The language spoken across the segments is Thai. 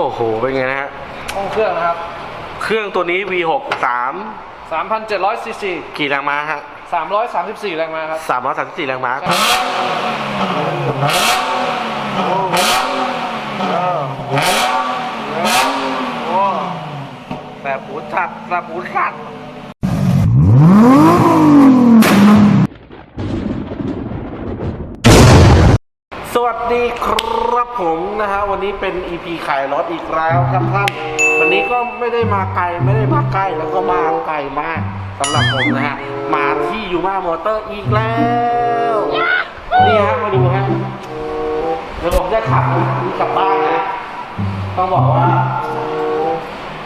โอ้โห เป็นไงนะฮะ ห้องเครื่องนะครับ เครื่องตัวนี้ V6 3 3,700ซีซีกี่แรงม้าฮะ334 แรงม้าครับ 334แรงม้าแต่ปูชัดแต่ปูชัด สวัสดีครับผมนะฮะวันนี้เป็น EP ขายรถอีกแล้วครับท่าน วันนี้ก็ไม่ได้มาไกลไม่ได้มาใกล้แล้วก็มาไกลมากสำหรับผมนะฮะมาที่ยูมามอเตอร์อีกแล้วนี่ฮะมาดูฮะเดี๋ยวผมจะขับกลับบ้านนะต้องบอกว่า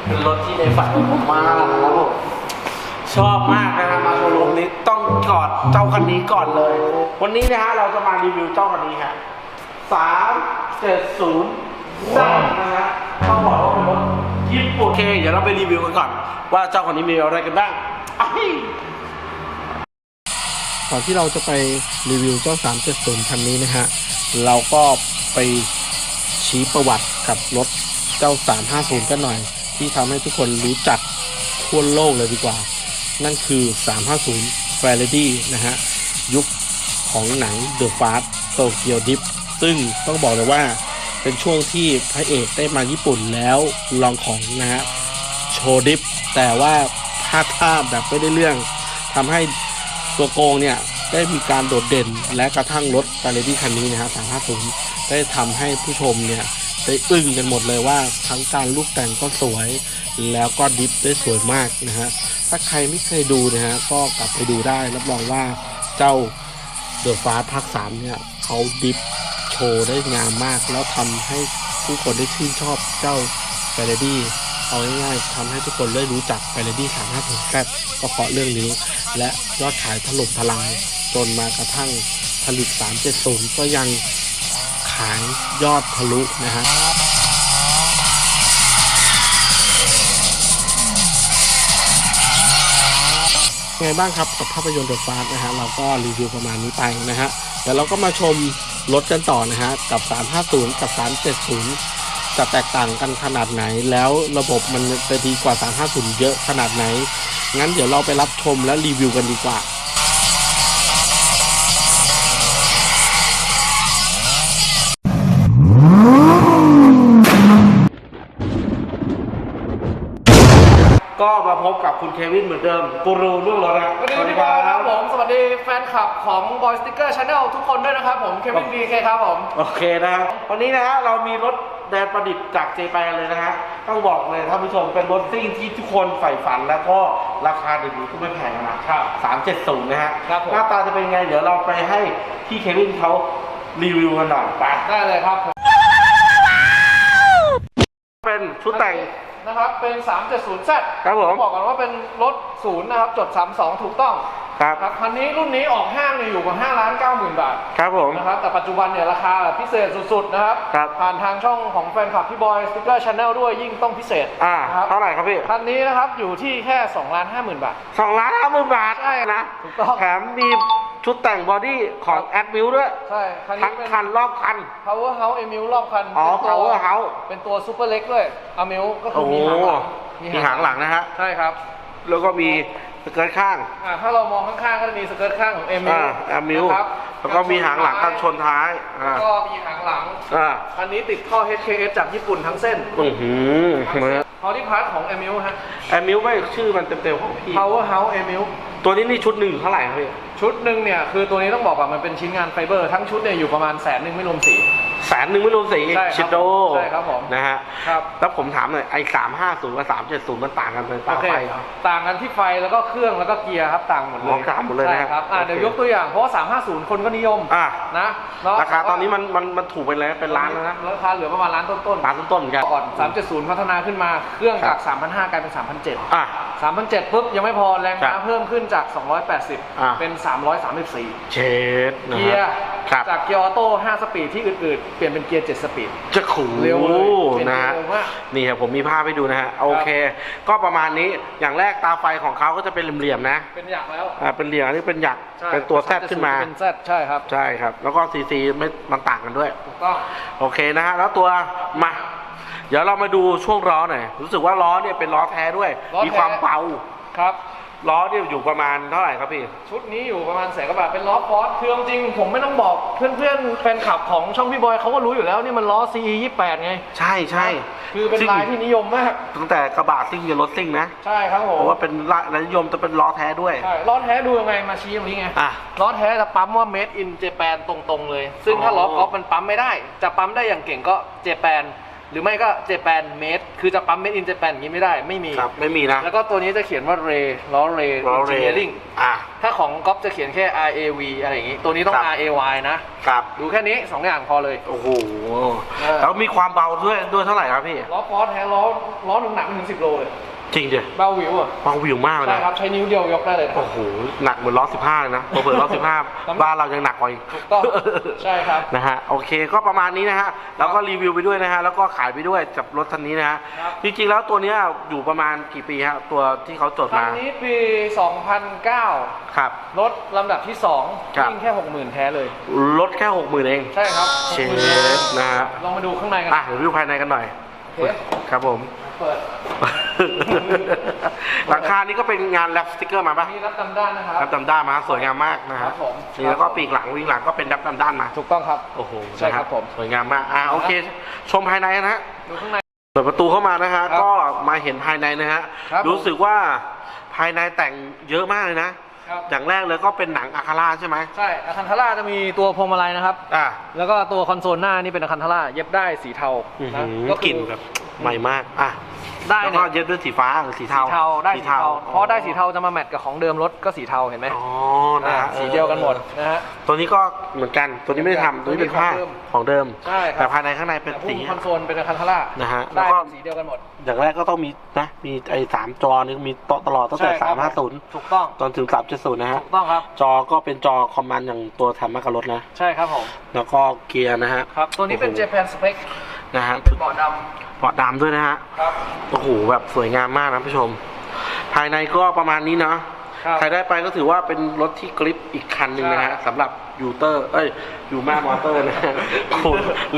เป็นรถที่ในฝันของผมมากนะครับผมชอบมากนะฮะมาโชว์รูมนี้ต้องกอดเจ้าคันนี้ก่อนเลย วันนี้นะฮะเราจะมารีวิวเจ้าคันนี้ฮะ สามเจ็ดศูนย์นะฮะต้องบอกว่าเป็นรถญี่ปุ่นโอเค เดี๋ยวเราไปรีวิวกันก่อน ว่าเจ้าคันนี้มีอะไรกันบ้างอ้ายก่อนที่เราจะไปรีวิวเจ้า 370 คันนี้นะฮะ เราก็ไปชี้ประวัติกับรถเจ้า 350 กันหน่อย ที่ทำให้ทุกคนรู้จักทั่วโลกเลยดีกว่า นั่นคือ 350 f a r a d y นะฮะ ยุคของหนัง The Fast Tokyo Drift ซึ่งต้องบอกเลยว่าเป็นช่วงที่พระเอกได้มาญี่ปุ่นแล้วลองของนะฮะโชว์ดิฟ แต่ว่าพลาดท่าแบบไม่ได้เรื่องทำให้ตัวโกงเนี่ยได้มีการโดดเด่นและกระทั่งรถฟาเรดี้คันนี้นะฮะ350 ได้ทำให้ผู้ชมเนี่ยได้อึ้งกันหมดเลยว่าทั้งการลูกแต่งก็สวย แล้วก็ดิฟได้สวยมากนะฮะ ถ้าใครไม่เคยดูนะฮะ ก็กลับไปดูได้ รับรองว่าเจ้าเดอะฟ้าภาค3เนี่ย เขาดิฟ โชว์ได้งามมาก แล้วทำให้ผู้คนได้ชื่นชอบเจ้าฟาเรดี้เอาง่ายๆทำให้ทุกคนได้รู้จักไฟเรดี้350แซก็เพราะเรื่องนี้ และยอดขายถล่มทลายจนมากระทั่งผลิต 370 ก็ยังขายยอดทะลุนะฮะไงบ้างครับกับภาพยนตร์ The Fast นะฮะเราก็รีวิวประมาณนี้ไปนะฮะเดี๋ยวเราก็มาชม รถกันต่อนะฮะกับ 350 กับ 370 จะแตกต่างกันขนาดไหน แล้วระบบมันจะดีกว่า 350 เยอะขนาดไหน งั้นเดี๋ยวเราไปรับชมและรีวิวกันดีกว่าก็มาพบกับคุณเควินเหมือนเดิมกูรูเรื่องรถนะสวัสดีพี่บอยครับผมสวัสดี แฟนคลับของ Boy Sticker Channel ทุกคนด้วยนะครับผมเควินบีเคครับผม โอเคนะครับวันนี้นะฮะเรามีรถแดนประดิษฐ์จากเจแปนเลยนะฮะต้องบอกเลยท่านผู้ชมเป็นรถซิ่งที่ทุกคนใฝ่ฝันแล้วก็ราคาเดี๋ยวนี้ก็ไม่แพงนะครับสามเจ็ดศูนย์นะฮะครับผม หน้าตาจะเป็นไง เดี๋ยวเราไปให้ที่เควินเขารีวิวกันหน่อยไปได้เลยครับผมเป็นชุดแต่ง นะครับเป็น 370Z ครับผม บอกก่อนว่าเป็นรถศูนย์นะครับจด 32 ถูกต้อง ครับครับคันนี้รุ่นนี้ออกห้างเนี่ยอยู่กับ5ล้าน9หมื่นบาทครับผมนะครับแต่ปัจจุบันเนี่ยราคาพิเศษสุดๆนะครับครับผ่านทางช่องของแฟนคลับพี่บอย Sticker Channel ด้วยยิ่งต้องพิเศษอ่านะครับเท่าไหร่ครับพี่คันนี้นะครับอยู่ที่แค่2ล้าน5หมื่นบาทสองล้านห้าหมื่นบาทใช่นะนะถูกต้องแถมมีชุดแต่งบอดี้ของแอดมิวด้วย ใช่คันทั้นี้งเป็นคันรอบคัน Power House e m u รอบคัน อ๋อเป็นตัว Power House เป็นตัวซูเปอร์เล็กด้วย e m u ก็คืโอ้อโหมีมีหางหลังนะฮะ ใช่ครับ แล้วก็มี สเกิร์ตข้างอ่าถ้าเรามองข้างๆก็จะมีสเกิร์ตข้างของ e m u อ่าแอมิวนะครับแล้วก็มีหางหลังกันชนท้ายอ่าแล้วก็มีหางหลัง อ่าคันนี้ติดท่อ HKS จากญี่ปุ่นทั้งเส้นอือหือพอที่พาร์ทของ e m u ฮะ แอมิวไม่ชื่อมันเต็มๆของพี่ Power House e m u ตัวนี้นี่ชุดหนึ่งเท่าไหร่ครับพี่ชุดหนึ่งเนี่ย คือตัวนี้ต้องบอกว่ามันเป็นชิ้นงานไฟเบอร์ทั้งชุดเนี่ยอยู่ประมาณแสนหนึ่งไม่รวมสี แสนหนึ่งไม่รวมสีใช่ครับชิโดใช่ครับผม นะฮะครับ แล้วผมถามหน่อยไอ้สามห้าศูนย์กับสามเจ็ดศูนย์มันต่างกันเป็นตาโอเคไฟเหรอ ต่างกันที่ไฟแล้วก็เครื่องแล้วก็เกียร์ครับต่างหมดเลอ๋อยต่างหมดเลยนะใช่ครับอ่าโอเค เดี๋ยวยกตัวอย่างเพราะว่า350 คนก็นิยมอ่านะเนาะราคาตอนนี้มันมันมันถูกไปเลยเป็นล้านแล้วนะราคาเหลือประมาณล้านต้นๆล้านต้นๆเหมือนกัน ก่อน370 พัฒนาขึ้นมา เครื่องครัจาก บ 3,500 กลายเป็น 3,700อะ 3,700ปุ๊บยังไม่พอแรงครัม้าบเพิ่มขึ้นจากอ่า280 เป็น 334 เชดนะเกียฮะร์ครับจากเกียร์ออโต้5สปีดที่อื่นๆเปลี่ยนเป็นเกียร์7สปีดจะขู่เร็วเลยเป็นนะฮะเร็วมากนี่ครับผมมีภาพให้ดูนะฮะ โอเค ก็ประมาณนี้อย่างแรกตาไฟของเขาก็จะเป็นเหลี่ยมๆนะ เป็นหยักแล้วอ่าเป็นเหลี่ยมอันนี้เป็นหยักใช่เป็นตัวแซดขึ้นมาเป็นแซดใช่ครับใช่ครับ แล้วก็ซีซีไม่มันต่างกันด้วยถูกต้องโอเคนะฮะแล้วตัวมา เดี๋ยวเรามาดูช่วงล้อหน่อยรู้สึกว่าล้อเนี่ยเป็นล้อแท้ด้วย ล้อแท้ มีความเบาครับ ล้อเนี่ยอยู่ประมาณเท่าไหร่ครับพี่ ชุดนี้อยู่ประมาณแสนกว่าบาทเป็นล้อฟอสคือจริงๆผมไม่ต้องบอกเพื่อนๆแฟนคลับของช่องพี่บอยเขาก็รู้อยู่แล้วนี่มันล้อ CE 28ไงใช่ใช่คือเป็นลายที่นิยมมาก ตั้งแต่กระบะซิ่งยันรถซิ่งนะใช่ครับผเพมราะว่าเป็นลายนิยมจะเป็นล้อแท้ด้วย ใช่ล้อแท้ดูยังไงมาชี้ตรงนี้ไงอะ ล้อแท้จะปั๊มว่า made in Japan ตรงๆเลย ซึ่งถ้าอ๋อล้อกอล์ฟมันปั๊มไม่ได้ จะปั๊มได้อย่างเก่งก็ Japan หรือไม่ก็ Japan made คือจะปั๊ม made in Japan อย่างนี้ไม่ได้ไม่มี ครับไม่มีนะ แล้วก็ตัวนี้จะเขียนว่า Ray ล้อ Ray ล้อเร Engineering อะ ถ้าของก๊อฟจะเขียนแค่ RAV อะไรอย่างงี้ ตัวนี้ต้อง ครับ RAY นะ ครับ ดูแค่นี้ 2 อย่างพอเลย โอ้โห เออ แล้วมีความเบาด้วยด้วยเท่าไหร่ครับพี่ ล้อฟอสแท้ล้อล้อหนึ่งหนักไม่ถึง 10 โลเลย จริงดิเบาวิวอะเบาวิวมากเลยใช่นะ ครับใช้นิ้วเดียวยกได้เลยนะโอ้โห หนักเหมือนล้อสิบห้าเลยนะเปิดล้อสิบห้าน้ำบ้านเรายังหนักกว่าอีกถูกต้องใช่ครับนะฮะ โอเค ก็ประมาณนี้นะฮะ แล้วก็รีวิวไปด้วยนะฮะ แล้วก็ขายไปด้วยกับรถคันนี้นะฮะ ครับ จริงๆ แล้วตัวเนี้ยอยู่ประมาณกี่ปีฮะ ตัวที่เขาจดคันมา นี้ปี 2009 ครับ รถลำดับที่2ครับวิ่งแค่ 60,000 แท้เลย ลดแค่หกหมื่นเอง ใช่ครับเช60,000ฟนะฮะ ลองมาดูข้างในกัน อะเดี๋ยวดูภายในกันหน่อย โอเคครับผม เปิด หลังคานี่ก็เป็นงานแรปสติกเกอร์มาปะนี่รับตำด้านนะครับ รับดำด้านมาสวยงามมากนะครัฮะบผมนี่แล้วก็ปีกหลังวิ่งหลังก็เป็นรับดำด้านมา ถูกต้องครับ โอ้โหใช่ครับนะฮะผม สวยงามมาก อะโอเค ชมภายในนะฮะดูข้างในเปิดประตูเข้ามานะฮะครับก็มาเห็นภายในนะฮะครับผมรู้สึกว่าภายในแต่งเยอะมากเลยนะ ครับ อย่างแรกเลยก็เป็นหนังอะคาร่าใช่ไหมใช่อาคันทาร่าจะมีตัวพวงมาลัยนะครับ อะแล้วก็ตัวคอนโซลหน้านี่เป็นอาคันทาร่าเย็บได้สีเทาอื้อนะหือก็คืกลิ่นแบบ ใหม่มากอะได้แล้วเนี่ก็ย เย็บด้วยสีฟ้าหรือสีเทาสีเทาได้สีเทาเพราะได้สีเทาจะมาแมทกับของเดิมรถก็สีเทาเห็นไหมอ๋อนะฮะอ่าสีเดียวกันหมดนะฮะ ตัวนี้ก็เหมือนกันตัวนี้ไม่ได้ทำตัวนี้เป็นผ้าตัวนี้ของเดิม ใช่ครับ แต่ภายในข้างในเป็นแต่สีพุ่มคอนโซลเป็นอาคันทาร่านะฮะได้แล้วก็ สีเดียวกันหมดอย่างแรกก็ต้องมีนะมีไอ้สามจอนี่มีต่อตลอดตั้งแต่ใช่คสารัมบห้าศูนย์ถูกต้องจนถึงสามเจ็ดศูนย์นะฮะถูกต้องครับ จอก็เป็นจอคอมมานด์อย่างตัวแถมมากับรถนะ ใช่ครับผมแล้วก็เกียร์นะฮะ ครับตัวนี้เป็น โอ้โห Japan Spec นะฮะ เป็นเบาะด เบาะดำด้วยนะฮะำครับโอ้โหแบบสวยงามมากนะผู้ชม ภายในก็ประมาณนี้เนาะครับใครได้ไปก็ถือว่าเป็นรถที่กริปอีกคันหนึ่งนะฮะใช่สำหรับยูเตอร์ เอ้ยยูมามอเตอร์นะฮะโอ้โห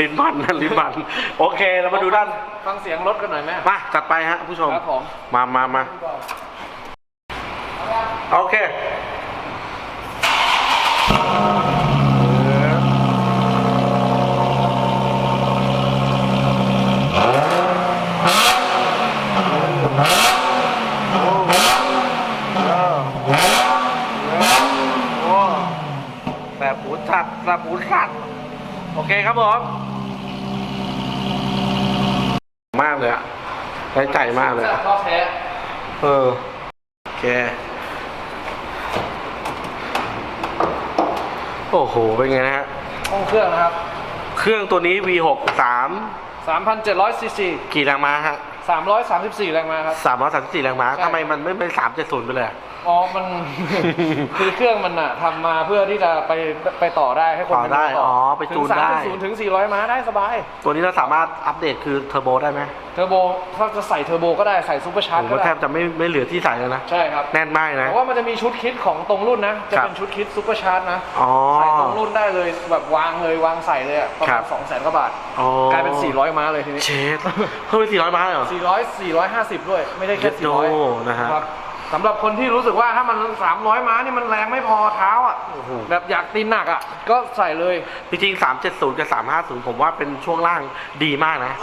ลิ้นพันนะลิ้นพัน โอเคเรามาดูด้านฟังเสียงรถกันหน่อยไหมมาจัดไปฮะผู้ชมครับผมมามามาโอเค โอ้แต่ปูสัตว์แต่ปูสัตว์โอเคครับผมมากเลยอะใช้ใจมากเลยอะล้อแท้เออ โอเค โอ้โห เป็นไงนะฮะ ห้องเครื่องนะครับ เครื่องตัวนี้ V6 3 3,700ซีซี กี่แรงม้าฮะ 334 แรงม้าครับ334แรงม้าใช่ ทำไมมันไม่เป็น370ไปเลยอะ อ๋อ มัน คือเครื่องมันอะทำมาเพื่อที่จะไปไปต่อได้ให้คนต่อได้ปอ๋อไปจูนได้ ถึง3.0ถึง 400 ม้าได้สบาย ตัวนี้เราสามารถอัปเดตคือเทอร์โบได้ไหมเทอร์โบ ถ้าจะใส่เทอร์โบก็ได้ ใส่ซูเปอร์ชาร์ผจมก็ว่าแทได้ บจะไม่ไม่เหลือที่ใส่แล้วนะ ใช่ครับ แน่นมากเพนะราะว่ามันจะมีชุดคิดของตรงรุ่นนะ จะครับเป็นชุดคิดซูเปอร์ชาร์จนะ อ๋อ ใส่ตรงรุ่นได้เลยแบบวางเลยวางใส่เลยอะประครัมาณบสองแสนกว่าบาท อ๋อกลายเป็น 400 ม้าเลยทีนี้ เชดเพิ่มเป็น400ม้าเลยเหรอ400 450 ด้วย ไม่ได้แค่เย็ดโด400นะฮะครับสำหรับคนที่รู้สึกว่าถ้ามัน 300 ม้านี่มันแรงไม่พอเท้าอะโอ้โห แบบอยากตีนหนักอะ ก็ใส่เลย จริงๆ370 กับ 350 ผมว่าเป็นช่วงล่างดีมากนะ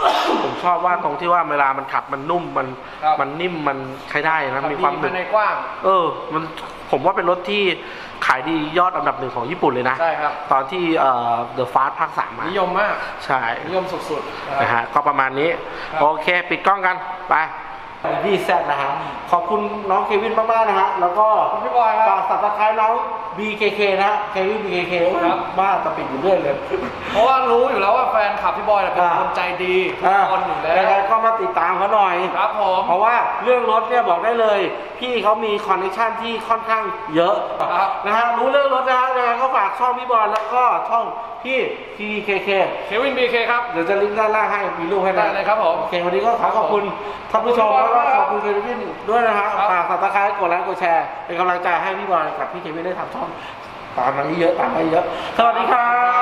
ผมชอบว่าตรงที่ว่าเวลามันขับมันนุ่มมันครับ มันนิ่มมันใช้ได้นะขับมีดีความหนึภาบยในกว้าง เออ มัน ผมว่าเป็นรถที่ขายดียอดอันดับหนึ่งของญี่ปุ่นเลยนะ ใช่ครับ ตอนที่เอ่อ The Fast ภาคสามมานิยมมาก ใช่นิยมสุดๆนะนะฮะ ฮะก็ประมาณนี้ ครับ โอเค ปิดกล้องกัน ไปดีแซดนะฮะ ขอบคุณน้องเควินมากๆนะฮะ แล้วก็ขอบคุณพี่บอยครับ ฝากสับสไครต์น้อง BKK นะฮะ เควิน BKK ครับบ้าจะปิดอยู่เรื่อยเลย เพราะว่ารู้อยู่แล้วว่าแฟนคลับพี่บอยเนี่ยเป็นอ่า คนใจดีทุกอ่าคนอยู่แล้วยังไงก็มาติดตามเขาหน่อย ครับผม เพราะว่าเรื่องรถเนี่ยบอกได้เลย พี่เขามีคอนเนคชั่นที่ค่อนข้างเยอะครับนะฮะรู้เรื่องรถนะฮะยังไงก็ฝากช่องพี่บอลแล้วก็ช่องพี่ PKK เควินบีเคครับ เดี๋ยวจะลิงก์ด้านล่างให้มีรูปให้นะได้เลยครับผม โอเควันนี้ก็ขอขอบคุณท่านผู้ชมขอบแล้วคุก็ณครับขอบคุณเควินด้วยนะฮะครับ ฝากสับสไครต์กดไลค์กดแชร์เป็นกำลังใจให้พี่บอลกับพี่เควินได้ทำช่องตามมาเยอะๆตามมาเยอะๆสวัสดีครัสวัสดีบ